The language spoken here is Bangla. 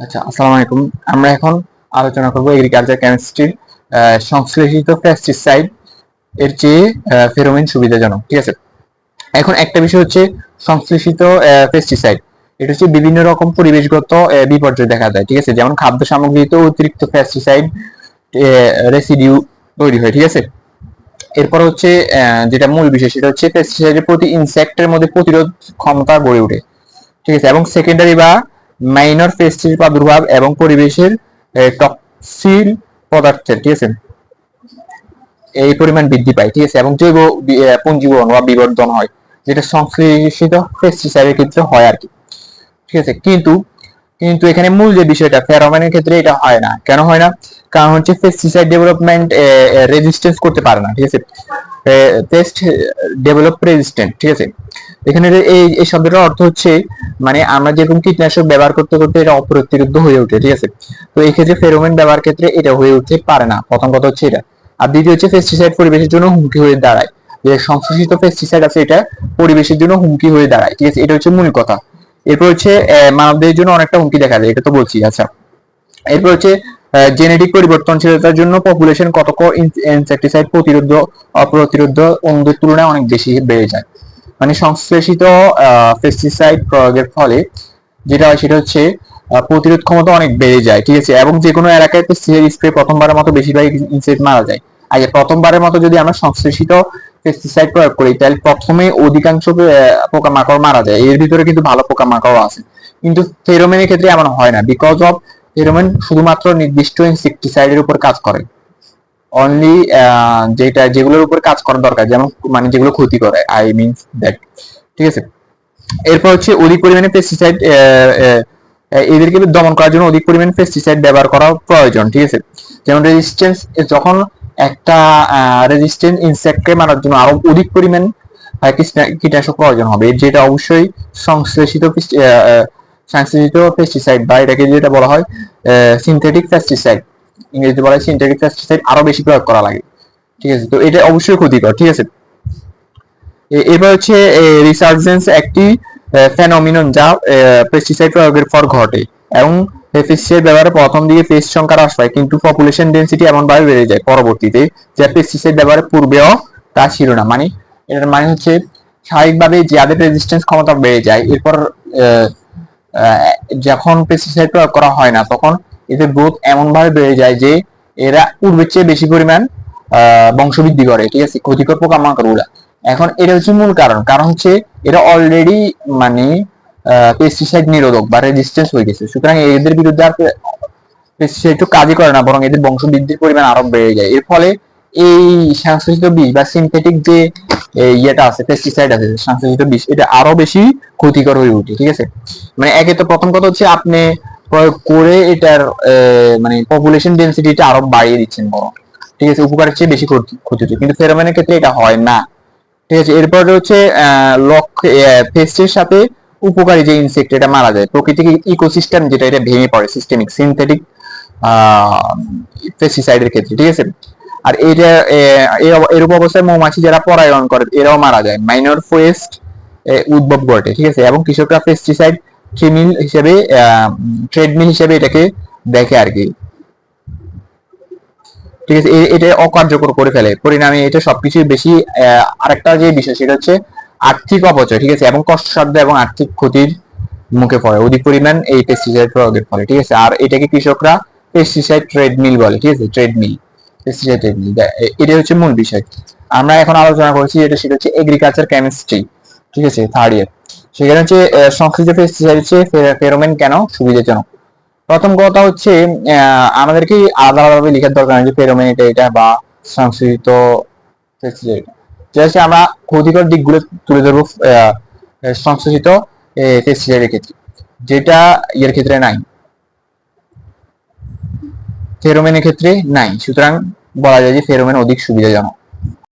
আচ্ছা আসসালামু আলাইকুম। আমরা এখন আলোচনা করব এগ্রিকালচার কেমিস্ট্রির সংশ্লেষিত পেস্টিসাইড এর চেয়ে ফেরোমিন সুবিধাজনক, ঠিক আছে? এখন একটা বিষয় হচ্ছে সংশ্লেষিত পেস্টিসাইড এটা হচ্ছে বিভিন্ন রকম পরিবেশগত বিপর্যয় দেখা যায় ঠিক আছে? যেমন খাদ্য সামগ্রীতে অতিরিক্ত পেস্টিসাইড রেসিডিউ তৈরি হয়, ঠিক আছে? এরপর হচ্ছে যেটা মূল বিষয়, সেটা হচ্ছে পেস্টিসাইডের প্রতি ইনসেক্টের মধ্যে প্রতিরোধ ক্ষমতা গড়ে ওঠে, ঠিক আছে? এবং সেকেন্ডারি বা মাইনর পেস্টির প্রাদুর্ভাব এবং পরিবেশের টক্সিল পদার্থের, ঠিক আছে? এই পরিমাণ বৃদ্ধি পায়, ঠিক আছে? এবং জৈব পুঞ্জীবন বা বিবর্ধন হয়, যেটা সংশ্লেষিত পেস্টিসাইডের ক্ষেত্রে হয় আর কি। ঠিক আছে? কিন্তু কিন্তু এখানে মূল যে বিষয়টা, ফেরোমেনের ক্ষেত্রে এটা হয় না। কেন হয় না? কারণ হচ্ছে পেস্টিসাইড ডেভেলপমেন্ট রেজিস্ট্যান্স করতে পারে না, ঠিক আছে? পেস্ট ডেভেলপ রেজিস্ট্যান্ট ঠিক আছে? এখানে এই এই শব্দটার অর্থ হচ্ছে মানে আমরা যেরকম কীটনাশক ব্যবহার করতে করতে এটা অপ্রতিরোধ হয়ে ওঠে, ঠিক আছে? তো এই ক্ষেত্রে ফেরোমেন ব্যবহার ক্ষেত্রে এটা হয়ে উঠতে পারে না। প্রথম কথা হচ্ছে এটা। আর দ্বিতীয় হচ্ছে পেস্টিসাইড পরিবেশের জন্য হুমকি হয়ে দাঁড়ায়। যে সংশ্লেষিত পেস্টিসাইড আছে এটা পরিবেশের জন্য হুমকি হয়ে দাঁড়ায়, ঠিক আছে? এটা হচ্ছে মূল কথা। এরপর হচ্ছে মানবদের জন্য অনেকটা হুমকি দেখা যায়, এটা তো বলছি। আচ্ছা। এরপর হচ্ছে জেনেটিক পরিবর্তনশীলতার জন্য পপুলেশন কতক ইনসেক্টিসাইড প্রতিরোধ, অপ্রতিরোধ অন্যদের তুলনায় অনেক বেশি বেড়ে যায়। মানে সংশ্লেষিত পেস্টিসাইড প্রয়োগের ফলে যেটা হয় সেটা হচ্ছে প্রতিরোধ ক্ষমতা অনেক বেড়ে যায়, ঠিক আছে? এবং যে কোনো এলাকায় পেস্টিসাইড স্প্রে প্রথমবারের মতো বেশিরভাগ ইনসেক্ট মারা যায়। আগে প্রথমবারের মতো যদি আমরা সংশ্লেষিত পেস্টিসাইড প্রয়োগ করি, তাহলে প্রথমে অধিকাংশ পোকামাকড় মারা যায়। এর ভিতরে কিন্তু ভালো পোকামাকড়ও আছে। কিন্তু ফেরোমেনের ক্ষেত্রে এমন হয় না। বিকজ অফ ফেরোমেন শুধুমাত্র নির্দিষ্ট ইনসেকটিসাইডের উপর কাজ করে। অনলি যেটা, যেগুলোর উপর কাজ করা দরকার, যেমন মানে যেগুলো ক্ষতি করে আই মিনস দ্যাট ঠিক আছে? এরপর হচ্ছে অধিক পরিমাণে পেস্টিসাইড এদেরকে দমন করার জন্য অধিক পরিমাণে পেস্টিসাইড ব্যবহার করা প্রয়োজন, ঠিক আছে? যেমন রেজিস্ট্যান্স যখন একটা রেজিস্ট্যান্ট ইনসেক্টকে মারার জন্য আরও অধিক পরিমাণ কীটনাশক প্রয়োজন হবে, যেটা অবশ্যই সংশ্লেষিত সংশ্লেষিত পেস্টিসাইড বা এটাকে যেটা বলা হয় সিনথেটিক পেস্টিসাইড ইংরেজিতে বলা হয় সিনথেটিক পেস্টিসাইড আরও বেশি প্রয়োগ করা লাগে। ঠিক আছে? তো এটা অবশ্যই ক্ষতিকর, ঠিক আছে? এবার হচ্ছে রিসার্জেন্স একটি ফেনোমিনন যা পেস্টিসাইড প্রয়োগের পর ঘটে এবং পেস্টিসাইড ব্যবহারে প্রথম দিকে পেস্ট সংখ্যা হ্রাস পায়, কিন্তু পপুলেশন ডেন্সিটি এমন ভাবে বেড়ে যায় পরবর্তীতে, যা পেস্টিসাইড ব্যবহারে পূর্বেও তা ছিল না। মানে এটার মানে হচ্ছে, স্বাভাবিকভাবে যাদের রেজিস্ট্যান্স ক্ষমতা বেড়ে যায়, এরপর যখন পেস্টিসাইড প্রয়োগ করা হয় না, তখন এদের গ্রোথ এমন ভাবে বেড়ে যায় যে এরা পূর্বের চেয়ে বেশি পরিমাণ বংশবৃদ্ধি করে, ঠিক আছে? ক্ষতিকর পোকামাকড়গুলা এখন এটা হচ্ছে মূল কারণ। কারণ হচ্ছে এরা অলরেডি মানে পেস্টিসাইড নিরোধক বা রেজিস্ট্যান্স হয়ে গেছে। সুতরাং এদের বিরুদ্ধে আর পেস্টিসাইড কাজই করে না, বরং এদের বংশবৃদ্ধির পরিমাণ আরও বেড়ে যায়। এর ফলে এই সংশ্লেষিত বিষ বা সিনথেটিক যে ইয়েটা আছে পেস্টিসাইড আছে সংশ্লেষিত বিষ, এটা আরও বেশি ক্ষতিকর হয়ে ওঠে ঠিক আছে? মানে একে তো প্রথম কথা হচ্ছে আপনি প্রয়োগ করে এটার মানে পপুলেশন ডেন্সিটিটা আরও বাড়িয়ে দিচ্ছেন বরং, ঠিক আছে? উপকারের চেয়ে বেশি ক্ষতি হচ্ছে, কিন্তু ফেরোমেনের ক্ষেত্রে এটা হয় না, ঠিক আছে? এরপরে হচ্ছে লক পেস্টের সাথে উপকারী যে ইনসেক্ট এটা মারা যায়, প্রকৃতিক ইকোসিস্টেম যেটা, এটা ভেঙে পড়ে সিস্টেমিক সিনথেটিক পেস্টিসাইডের ক্ষেত্রে, ঠিক আছে? আর এটা এরূপ অবস্থায় মৌমাছি যারা পরায়ণ করে, এরাও মারা যায়। মাইনর ওয়েস্ট উদ্ভব ঘটে, ঠিক আছে? এবং কৃষকরা পেস্টিসাইড ট্রিমিল হিসেবে ট্রেডমিল হিসেবে এটাকে দেখে আর কি। ঠিক আছে? এটা অকার্যকর করে ফেলে। পরিণামে এটা সবকিছু বেশি আরেকটা যে বিষয়, সেটা হচ্ছে আর্থিক অপচয়, ঠিক আছে? এবং কষ্টসাধ্য এবং আর্থিক ক্ষতির মুখে পড়ে। অধিক পরিমাণ এই পেস্টিসাইড প্রয়োগের ফলে, ঠিক আছে? আর এটাকে কৃষকরা পেস্টিসাইড ট্রেডমিল বলে, ঠিক আছে? ট্রেডমিল পেস্টিসাইড ট্রেডমিল এটা হচ্ছে মূল বিষয়। আমরা এখন আলোচনা করছি এটা সেটা হচ্ছে এগ্রিকালচার কেমিস্ট্রি ঠিক আছে? থার্ড ইয়ার সেখানে হচ্ছে সংশ্লিষ্ট হচ্ছে ফেরোমেন কেন সুবিধাজনক? প্রথম কথা হচ্ছে আমাদেরকে আলাদা আলাদাভাবে লেখার দরকার যে ফেরোমেন এটা এটা বা সংশ্লিষ্ট যেটা হচ্ছে আমরা ক্ষতিকর দিকগুলো তুলে ধরবো আহ, সংশ্লেষিত পেস্টিসাইডের ক্ষেত্রে। যেটা ইয়ের ক্ষেত্রে নাই। ফেরোমেনের ক্ষেত্রে নাই। সুতরাং বলা যায় যে ফেরোমেন অধিক সুবিধাজনক।